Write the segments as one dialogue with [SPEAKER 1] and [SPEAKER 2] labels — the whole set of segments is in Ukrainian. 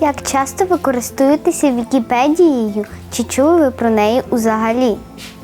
[SPEAKER 1] Як часто ви користуєтеся Вікіпедією? Чи чули ви про неї взагалі?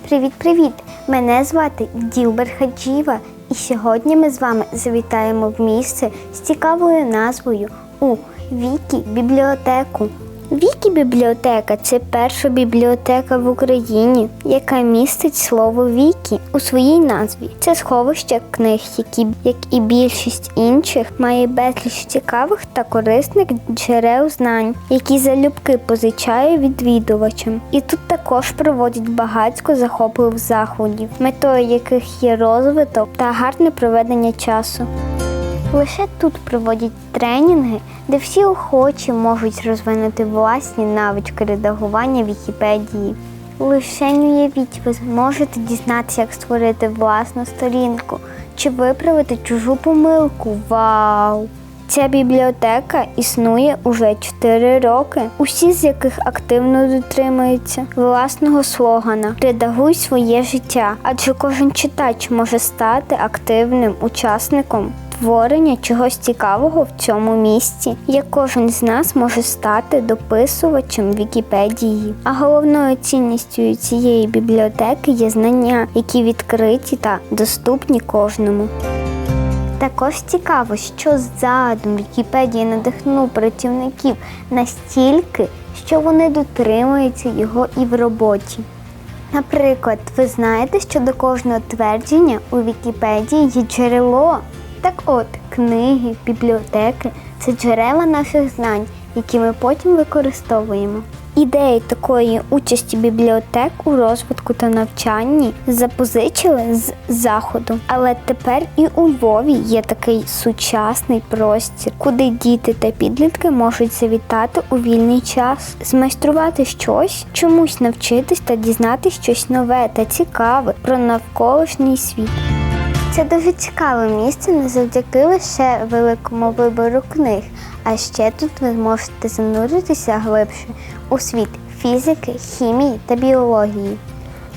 [SPEAKER 1] Привіт-привіт! Мене звати Ділбер Хаджіва, і сьогодні ми з вами завітаємо в місце з цікавою назвою у Вікі бібліотеку. Вікі бібліотека це перша бібліотека в Україні, яка містить слово Вікі у своїй назві. Це сховище книг, які, як і більшість інших, має безліч цікавих та корисних джерел знань, які залюбки позичає відвідувачам. І тут також проводять багатько захопливих заходів, метою яких є розвиток та гарне проведення часу. Лише тут проводять тренінги, де всі охочі можуть розвинути власні навички редагування Вікіпедії. Лише уявіть, ви зможете дізнатися, як створити власну сторінку чи виправити чужу помилку. Вау! Ця бібліотека існує уже 4 роки, усі з яких активно дотримуються власного слогана Редагуй своє життя, адже кожен читач може стати активним учасником творення чогось цікавого в цьому місці, як кожен з нас може стати дописувачем Вікіпедії. А головною цінністю цієї бібліотеки є знання, які відкриті та доступні кожному. Також цікаво, що задум Вікіпедії надихнув працівників настільки, що вони дотримуються його і в роботі. Наприклад, ви знаєте, що до кожного твердження у Вікіпедії є джерело. Так от, книги, бібліотеки це джерела наших знань, які ми потім використовуємо. Ідеї такої участі бібліотек у розвитку та навчанні запозичили з заходу. Але тепер і у Львові є такий сучасний простір, куди діти та підлітки можуть завітати у вільний час, змайструвати щось, чомусь навчитись та дізнатися щось нове та цікаве про навколишній світ. Це дуже цікаве місце не завдяки лише великому вибору книг, а ще тут ви зможете зануритися глибше у світ фізики, хімії та біології.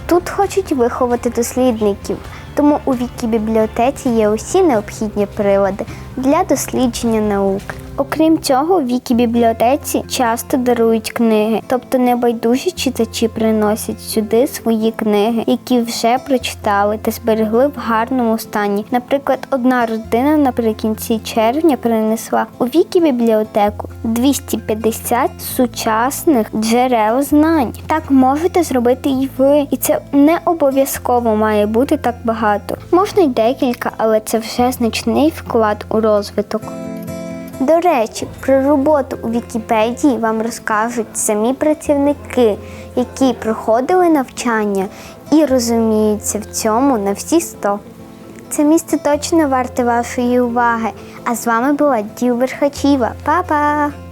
[SPEAKER 1] Тут хочуть виховати дослідників, тому у Вікібібліотеці є усі необхідні прилади для дослідження науки. Окрім цього, в Вікібібліотеці часто дарують книги, тобто небайдужі читачі приносять сюди свої книги, які вже прочитали та зберегли в гарному стані. Наприклад, одна родина наприкінці червня принесла у Вікібібліотеку 250 сучасних джерел знань. Так можете зробити і ви, і це не обов'язково має бути так багато. Можна й декілька, але це вже значний вклад у розвиток. До речі, про роботу у Вікіпедії вам розкажуть самі працівники, які проходили навчання і розуміються в цьому на всі 100. Це місце точно варте вашої уваги. А з вами була Діл Верхачіва. Па-па!